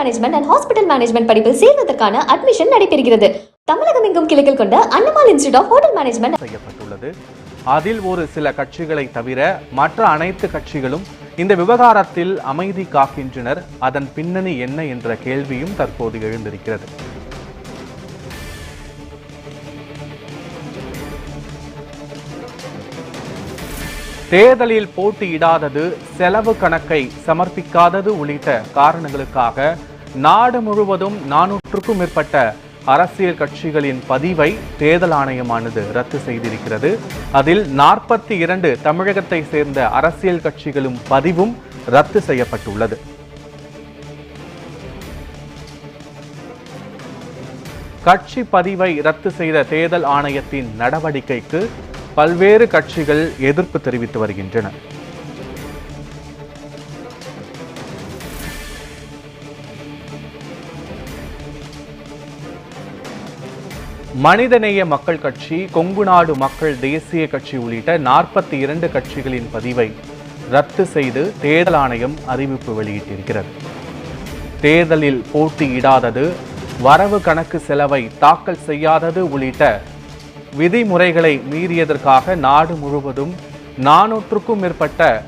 Management and hospital management படிப்பில் சேர்வதற்கான admission நடைபெறுகிறது. தமிழகம் எங்கும் கிளைகள் கொண்ட அன்னமால் இன்ஸ்டியூட் ஆஃப் ஹோட்டல் மேனேஜ்மெண்ட் செய்யப்பட்டுள்ளது. அதில் ஒரு சில கட்சிகளை தவிர மற்ற அனைத்து கட்சிகளும் இந்த விவகாரத்தில் அமைதி காக்கின்றனர். அதன் பின்னணி என்ன என்ற கேள்வியும் தற்போது எழுந்திருக்கிறது. தேர்தலில் போட்டியிடாதது செலவு கணக்கை சமர்ப்பிக்காதது உள்ளிட்ட காரணங்களுக்காக நாடு முழுவதும் நானூற்றுக்கும் மேற்பட்ட அரசியல் கட்சிகளின் பதிவை தேர்தல் ஆணையமானது ரத்து செய்திருக்கிறது. அதில் நாற்பத்தி இரண்டு தமிழகத்தை சேர்ந்த அரசியல் கட்சிகளும் பதிவும் ரத்து செய்யப்பட்டுள்ளது. கட்சி பதிவை ரத்து செய்த தேர்தல் ஆணையத்தின் நடவடிக்கைக்கு பல்வேறு கட்சிகள் எதிர்ப்பு தெரிவித்து வருகின்றன. மனிதநேய மக்கள் கட்சி கொங்கு நாடு மக்கள் தேசிய கட்சி உள்ளிட்ட நாற்பத்தி இரண்டு கட்சிகளின் பதிவை ரத்து செய்து தேர்தல் ஆணையம் அறிவிப்பு வெளியிட்டிருக்கிறது. தேர்தலில் போட்டியிடாதது வரவு கணக்கு செலவை தாக்கல் செய்யாதது உள்ளிட்ட விதிமுறைகளை மீறியதற்காக நாடு முழுவதும் நானூற்றுக்கும் மேற்பட்ட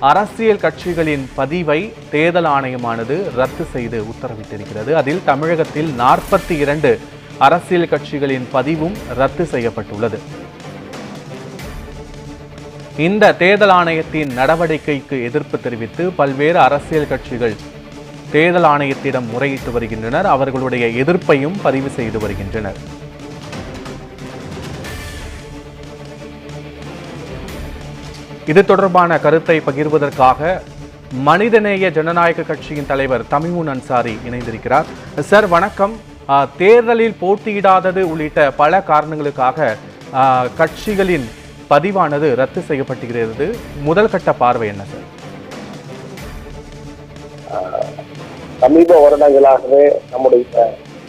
அரசியல் கட்சிகளின் பதிவை தேர்தல் ஆணையமானது ரத்து செய்து உத்தரவிட்டிருக்கிறது. அதில் தமிழகத்தில் நாற்பத்தி இரண்டு அரசியல் கட்சிகளின் பதிவும் ரத்து செய்யப்பட்டுள்ளது. இந்த தேர்தல் ஆணையத்தின் நடவடிக்கைக்கு எதிர்ப்பு தெரிவித்து பல்வேறு அரசியல் கட்சிகள் தேர்தல் ஆணையத்திடம் முறையிட்டு வருகின்றனர். அவர்களுடைய எதிர்ப்பையும் பதிவு செய்து வருகின்றனர். இது தொடர்பான கருத்தை பகிர்வதற்காக மனிதநேய ஜனநாயக கட்சியின் தலைவர் தமிமுன் அன்சாரி இணைந்திருக்கிறார். சார் வணக்கம். தேர்தலில் போட்டியிடாதது உள்ளிட்ட பல காரணங்களுக்காக கட்சிகளின் பதிவானது ரத்து செய்யப்பட்டுகிறது முதல் கட்ட பார்வை என்ன சார்? சமீப வருடங்களாகவே நம்முடைய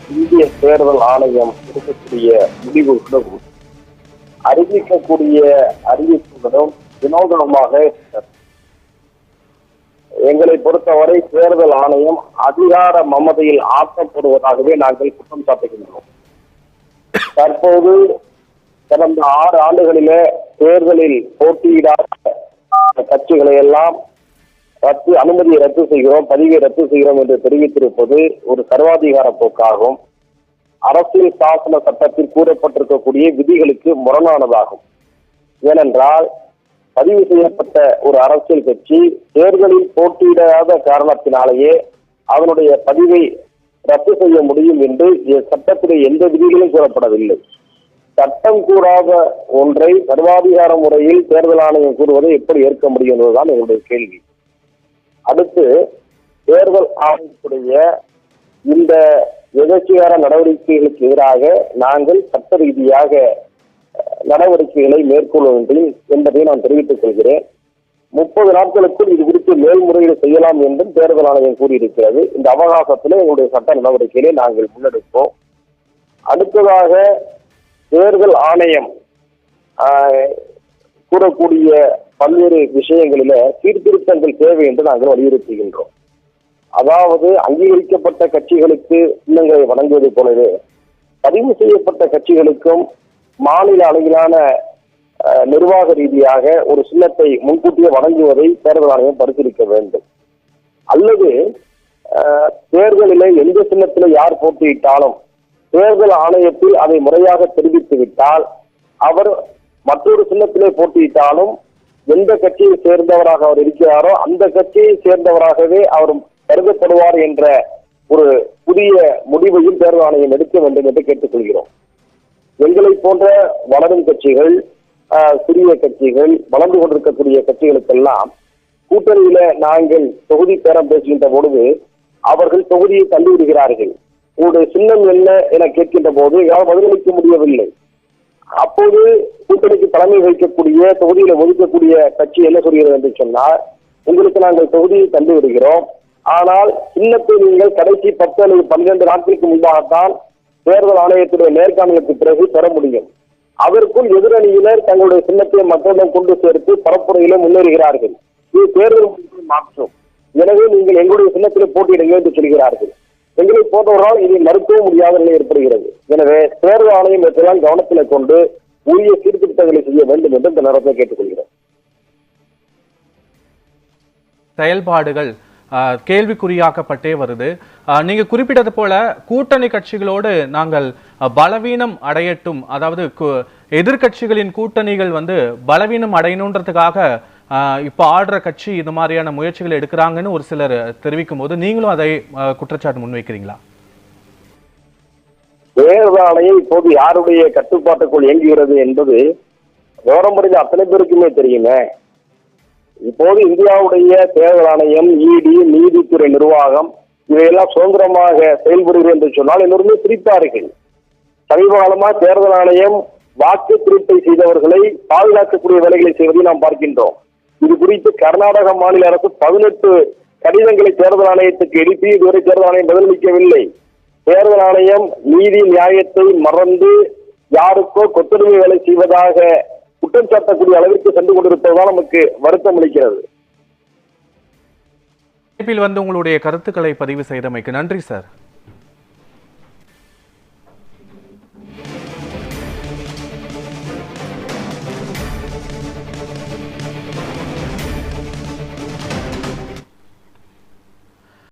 இந்திய தேர்தல் ஆணையம் எடுக்கக்கூடிய முடிவுகளும் அறிவிக்கக்கூடிய அறிவிப்புகளும் வினோதனமாக எங்களை பொறுத்தவரை தேர்தல் ஆணையம் அதிகார மமதையில் ஆக்கப்படுவதாகவே நாங்கள் குற்றம் சாட்டுகின்றோம். தற்போது கடந்த ஆறு ஆண்டுகளிலே தேர்தலில் போட்டியிடாத கட்சிகளை எல்லாம் ரத்து அனுமதியை ரத்து செய்கிறோம் பதிவை ரத்து செய்கிறோம் என்று தெரிவித்திருப்பது ஒரு சர்வாதிகார போக்காகும். அரசியல் சாசன சட்டத்தில் கூறப்பட்டிருக்கக்கூடிய விதிகளுக்கு முரணானதாகும். ஏனென்றால் பதிவு செய்யப்பட்ட ஒரு அரசியல் கட்சி தேர்தலில் போட்டியிடாத காரணத்தினாலேயே அதனுடைய பதிவை ரத்து செய்ய முடியும் என்று சட்டத்திலே எந்த விதிகளும் கூறப்படவில்லை. சட்டம் கூறாத ஒன்றை சர்வாதிகார முறையில் தேர்தல் ஆணையம் கூறுவதை எப்படி ஏற்க முடியும் என்பதுதான் எங்களுடைய கேள்வி. அடுத்து தேர்தல் ஆணையத்துடைய இந்த எதிர்ச்சிகார நடவடிக்கைகளுக்கு எதிராக நாங்கள் சட்ட ரீதியாக நடவடிக்கைகளை மேற்கொள்ள வேண்டும் என்பதை நான் தெரிவித்துக் கொள்கிறேன். முப்பது நாட்களுக்குள் இது குறித்து மேல்முறையீடு செய்யலாம் என்றும் தேர்தல் ஆணையம் கூறியிருக்கிறது. இந்த அவகாசத்தில் எங்களுடைய சட்ட நடவடிக்கைகளை நாங்கள் முன்னெடுப்போம். அடுத்ததாக தேர்தல் ஆணையம் கூறக்கூடிய பல்வேறு விஷயங்களில சீர்திருத்தங்கள் தேவை என்று நாங்கள் வலியுறுத்துகின்றோம். அதாவது அங்கீகரிக்கப்பட்ட கட்சிகளுக்கு சின்னங்களை வழங்குவது போலவே பதிவு செய்யப்பட்ட கட்சிகளுக்கும் மாநில அளவிலான நிர்வாக ரீதியாக ஒரு சின்னத்தை முன்கூட்டியே வழங்குவதை தேர்தல் ஆணையம் பரிசீலிக்க வேண்டும். அல்லது அஹ், தேர்தலிலே எந்த சின்னத்தில் யார் போட்டியிட்டாலும் தேர்தல் ஆணையத்தில் அதை முறையாக தெரிவித்து விட்டால் அவர் மற்றொரு சின்னத்திலே போட்டியிட்டாலும் எந்த கட்சியை சேர்ந்தவராக அவர் இருக்கிறாரோ அந்த கட்சியை சேர்ந்தவராகவே அவர் கருதப்படுவார் என்ற ஒரு புதிய முடிவையும் தேர்தல் ஆணையம் எடுக்க வேண்டும் என்று கேட்டுக்கொள்கிறோம். எங்களை போன்ற வளரும் கட்சிகள் சிறிய கட்சிகள் வளர்ந்து கொண்டிருக்கக்கூடிய கட்சிகளுக்கெல்லாம் கூட்டணியில நாங்கள் தொகுதி பேரம் பேசுகின்ற பொழுது அவர்கள் தொகுதியை தள்ளி விடுகிறார்கள். உங்களுடைய சின்னம் என்ன என கேட்கின்ற போது யாரும் பதிலளிக்க முடியவில்லை. அப்போது கூட்டணிக்கு தலைமை வகிக்கக்கூடிய தொகுதியில ஒதுக்கக்கூடிய கட்சி என்ன சொல்கிறது என்று சொன்னால் உங்களுக்கு நாங்கள் தொகுதியை தந்து விடுகிறோம். ஆனால் சின்னத்தை நீங்கள் கடைசி பத்து அல்லது பன்னிரண்டு நாட்களுக்கு முன்பாகத்தான் தேர்தல் ஆணையத்துடைய நேர்காணலுக்கு பிறகு பெற முடியும். அதற்குள் எதிரணியினர் தங்களுடைய சின்னத்தை மக்களிடம் கொண்டு சேர்த்து பரப்புரையில முன்னேறுகிறார்கள். இது தேர்தல் மாற்றும். எனவே நீங்கள் எங்களுடைய சின்னத்தில் போட்டியிடுங்க என்று சொல்கிறார்கள். எங்களை போன்றவர்களால் இதை மறுக்கவும் முடியாத நிலை ஏற்படுகிறது. எனவே தேர்தல் ஆணையம் இவற்றையெல்லாம் கவனத்தில் கொண்டு உரிய சீர்திருத்தங்களை செய்ய வேண்டும் என்று இந்த நேரத்தில் கேட்டுக்கொள்கிறேன். செயல்பாடுகள். கேள்விக்குறியாக்கப்பட்டே வருது. நீங்க குறிப்பிட்டது போல கூட்டணி கட்சிகளோடு நாங்கள் பலவீனம் அடையட்டும். அதாவது எதிர்கட்சிகளின் கூட்டணிகள் வந்து பலவீனம் அடையணுன்றதுக்காக ஆஹ், இப்ப ஆடுற கட்சி இந்த மாதிரியான முயற்சிகள் எடுக்கிறாங்கன்னு ஒரு சிலர் தெரிவிக்கும் போது நீங்களும் அதை குற்றச்சாட்டு முன்வைக்கிறீங்களா? தேர்தல் ஆணையம் இப்போது யாருடைய கட்டுப்பாட்டுக்குள் இயங்குகிறது என்பது விவரம் புரிந்த அத்தனை பேருக்குமே தெரியுமே. இப்போது இந்தியாவுடைய தேர்தல் ஆணையம் இடி நீதித்துறை நிர்வாகம் இவையெல்லாம் சுதந்திரமாக செயல்படுகிறது என்று சொன்னால் எல்லோருமே சிரிப்பார்கள். சமீப காலமாக தேர்தல் ஆணையம் வாக்கு திருப்பை செய்தவர்களை பாதுகாக்கக்கூடிய வேலைகளை செய்வதை நாம் பார்க்கின்றோம். இது குறித்து கர்நாடக மாநில அரசு பதினெட்டு கடிதங்களை தேர்தல் ஆணையத்துக்கு எழுப்பி இதுவரை தேர்தல் ஆணையம் பதிலளிக்கவில்லை. தேர்தல் ஆணையம் நீதி நியாயத்தை மறந்து யாருக்கோ கொத்தடிமை வேலை செய்வதாக குற்றம் சாட்டக்கூடிய அளவிற்கு சென்று கொண்டிருப்பதுதான் நமக்கு வருத்தம் அளிக்கிறது. வந்து உங்களுடைய கருத்துக்களை பதிவு செய்தமைக்கு நன்றி சார்.